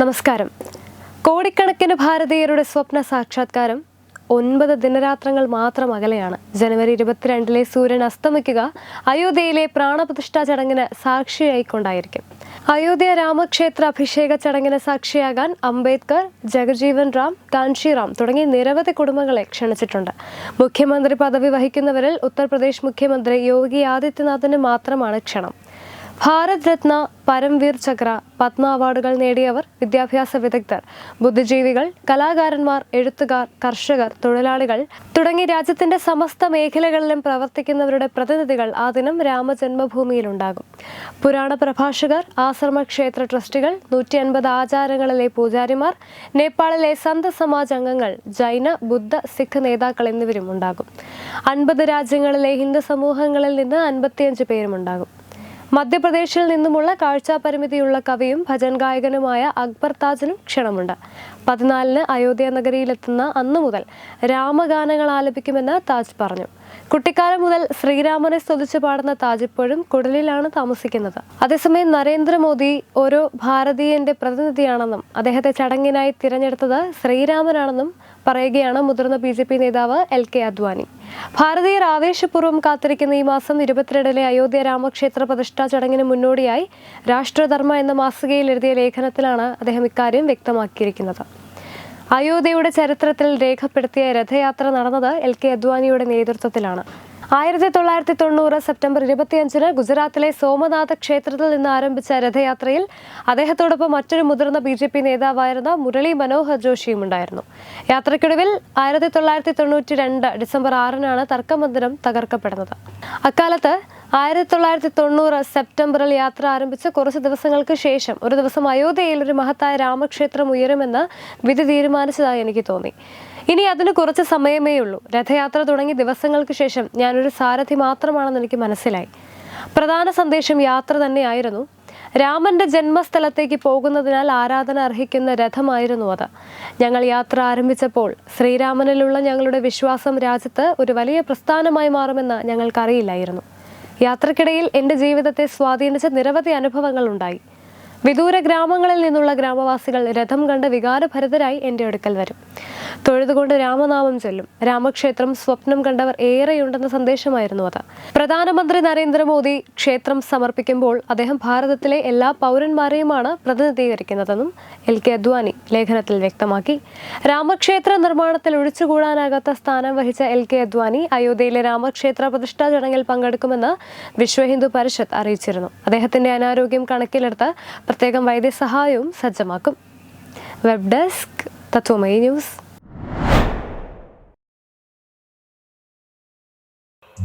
നമസ്കാരം. കോടിക്കണക്കിന് ഭാരതീയരുടെ സ്വപ്ന സാക്ഷാത്കാരം ഒൻപത് ദിനരാത്രങ്ങൾ മാത്രം അകലെയാണ്. ജനുവരി ഇരുപത്തിരണ്ടിലെ സൂര്യൻ അസ്തമിക്കുക അയോധ്യയിലെ പ്രാണപ്രതിഷ്ഠാ ചടങ്ങിന് സാക്ഷിയായിക്കൊണ്ടായിരിക്കും. അയോധ്യ രാമക്ഷേത്ര അഭിഷേക ചടങ്ങിന് സാക്ഷിയാകാൻ അംബേദ്കർ ജഗജീവൻ റാം കാൻഷിറാം തുടങ്ങി നിരവധി കുടുംബങ്ങളെ ക്ഷണിച്ചിട്ടുണ്ട്. മുഖ്യമന്ത്രി പദവി വഹിക്കുന്നവരിൽ ഉത്തർപ്രദേശ് മുഖ്യമന്ത്രി യോഗി ആദിത്യനാഥിന് മാത്രമാണ് ക്ഷണം. ഭാരത് രത്ന പരംവീർ ചക്ര പത്മ അവാർഡുകൾ നേടിയവർ വിദ്യാഭ്യാസ വിദഗ്ധർ. ബുദ്ധിജീവികൾ കലാകാരന്മാർ എഴുത്തുകാർ കർഷകർ തൊഴിലാളികൾ തുടങ്ങി രാജ്യത്തിന്റെ സമസ്ത മേഖലകളിലും പ്രവർത്തിക്കുന്നവരുടെ പ്രതിനിധികൾ ആ ദിനം രാമജന്മഭൂമിയിലുണ്ടാകും. പുരാണ പ്രഭാഷകർ ആശ്രമ ക്ഷേത്ര ട്രസ്റ്റികൾ നൂറ്റി അൻപത് ആചാരങ്ങളിലെ പൂജാരിമാർ നേപ്പാളിലെ സന്ത സമാജ് അംഗങ്ങൾ ജൈന ബുദ്ധ സിഖ് നേതാക്കൾ എന്നിവരും ഉണ്ടാകും അൻപത് രാജ്യങ്ങളിലെ ഹിന്ദു സമൂഹങ്ങളിൽ നിന്ന് അൻപത്തിയഞ്ച് പേരും ഉണ്ടാകും മധ്യപ്രദേശിൽ നിന്നുമുള്ള കാഴ്ചാ പരിമിതിയുള്ള കവിയും ഭജൻ ഗായകനുമായ അക്ബർ താജിനും ക്ഷണമുണ്ട്. പതിനാലിന് അയോധ്യ നഗരിയിലെത്തുന്ന അന്നു മുതൽ രാമഗാനങ്ങൾ ആലപിക്കുമെന്ന് താജ് പറഞ്ഞു. കുട്ടിക്കാലം മുതൽ ശ്രീരാമനെ സ്തുതിച്ച് പാടുന്ന താജ് ഇപ്പോഴും കുടലിലാണ് താമസിക്കുന്നത്. അതേസമയം നരേന്ദ്രമോദി ഓരോ ഭാരതീയന്റെ പ്രതിനിധിയാണെന്നും അദ്ദേഹത്തെ ചടങ്ങിനായി തിരഞ്ഞെടുത്തത് ശ്രീരാമനാണെന്നും പറയുകയാണ് മുതിർന്ന ബി നേതാവ് എൽ കെ അദ്വാനി. ഭാരതീയർ ആവേശപൂർവം കാത്തിരിക്കുന്ന ഈ മാസം ഇരുപത്തിരണ്ടിലെ അയോധ്യ രാമക്ഷേത്ര പ്രതിഷ്ഠാ ചടങ്ങിന് മുന്നോടിയായി രാഷ്ട്രധർമ്മ എന്ന മാസികയിൽ എഴുതിയ ലേഖനത്തിലാണ് അദ്ദേഹം ഇക്കാര്യം വ്യക്തമാക്കിയിരിക്കുന്നത്. അയോധ്യയുടെ ചരിത്രത്തിൽ രേഖപ്പെടുത്തിയ രഥയാത്ര നടന്നത് എൽ കെ അദ്വാനിയുടെ നേതൃത്വത്തിലാണ്. ആയിരത്തി തൊള്ളായിരത്തി തൊണ്ണൂറ് സെപ്റ്റംബർ ഇരുപത്തിയഞ്ചിന് ഗുജറാത്തിലെ സോമനാഥ ക്ഷേത്രത്തിൽ നിന്ന് ആരംഭിച്ച രഥയാത്രയിൽ അദ്ദേഹത്തോടൊപ്പം മറ്റൊരു മുതിർന്ന ബി ജെ പി നേതാവായിരുന്ന മുരളി മനോഹർ ജോഷിയും ഉണ്ടായിരുന്നു. യാത്രയ്ക്കൊടുവിൽ ആയിരത്തി തൊള്ളായിരത്തി തൊണ്ണൂറ്റി രണ്ട് ഡിസംബർ ആറിനാണ് തർക്കമന്ദിരം തകർക്കപ്പെടുന്നത്. അക്കാലത്ത് ആയിരത്തി തൊള്ളായിരത്തി തൊണ്ണൂറ് സെപ്റ്റംബറിൽ യാത്ര ആരംഭിച്ച് കുറച്ച് ദിവസങ്ങൾക്ക് ശേഷം ഒരു ദിവസം അയോധ്യയിൽ ഒരു മഹത്തായ രാമക്ഷേത്രം ഉയരുമെന്ന് വിധി തീരുമാനിച്ചതായി എനിക്ക് തോന്നി. ഇനി അതിന് കുറച്ച് സമയമേ ഉള്ളൂ. രഥയാത്ര തുടങ്ങി ദിവസങ്ങൾക്ക് ശേഷം ഞാനൊരു സാരഥി മാത്രമാണെന്ന് എനിക്ക് മനസ്സിലായി. പ്രധാന സന്ദേശം യാത്ര തന്നെയായിരുന്നു. രാമന്റെ ജന്മസ്ഥലത്തേക്ക് പോകുന്നതിനാൽ ആരാധന അർഹിക്കുന്ന രഥമായിരുന്നു അത്. ഞങ്ങൾ യാത്ര ആരംഭിച്ചപ്പോൾ ശ്രീരാമനിലുള്ള ഞങ്ങളുടെ വിശ്വാസം രാജ്യത്ത് ഒരു വലിയ പ്രസ്ഥാനമായി മാറുമെന്ന് ഞങ്ങൾക്കറിയില്ലായിരുന്നു. യാത്രക്കിടയിൽ എന്റെ ജീവിതത്തെ സ്വാധീനിച്ച നിരവധി അനുഭവങ്ങൾ ഉണ്ടായി വിദൂര ഗ്രാമങ്ങളിൽ നിന്നുള്ള ഗ്രാമവാസികൾ രഥം കണ്ട് വികാരഭരിതരായി എന്റെ അടുക്കൽ വരും. തൊഴുതുകൊണ്ട് രാമനാമം ചൊല്ലും. രാമക്ഷേത്രം സ്വപ്നം കണ്ടവർ ഏറെയുണ്ടെന്ന സന്ദേശമായിരുന്നു അത്. പ്രധാനമന്ത്രി നരേന്ദ്രമോദി ക്ഷേത്രം സമർപ്പിക്കുമ്പോൾ അദ്ദേഹം ഭാരതത്തിലെ എല്ലാ പൗരന്മാരെയുമാണ് പ്രതിനിധീകരിക്കുന്നതെന്നും എൽ കെ അദ്വാനി ലേഖനത്തിൽ വ്യക്തമാക്കി. രാമക്ഷേത്ര നിർമ്മാണത്തിൽ ഒഴിച്ചുകൂടാനാകാത്ത സ്ഥാനം വഹിച്ച എൽ കെ അദ്വാനി അയോധ്യയിലെ രാമക്ഷേത്ര പ്രതിഷ്ഠാ ചടങ്ങിൽ പങ്കെടുക്കുമെന്ന് വിശ്വ ഹിന്ദു പരിഷത്ത് അറിയിച്ചിരുന്നു. അദ്ദേഹത്തിന്റെ അനാരോഗ്യം കണക്കിലെടുത്ത് പ്രത്യേകം വൈദ്യസഹായവും സജ്ജമാക്കും. Web desk Tatwamayi news.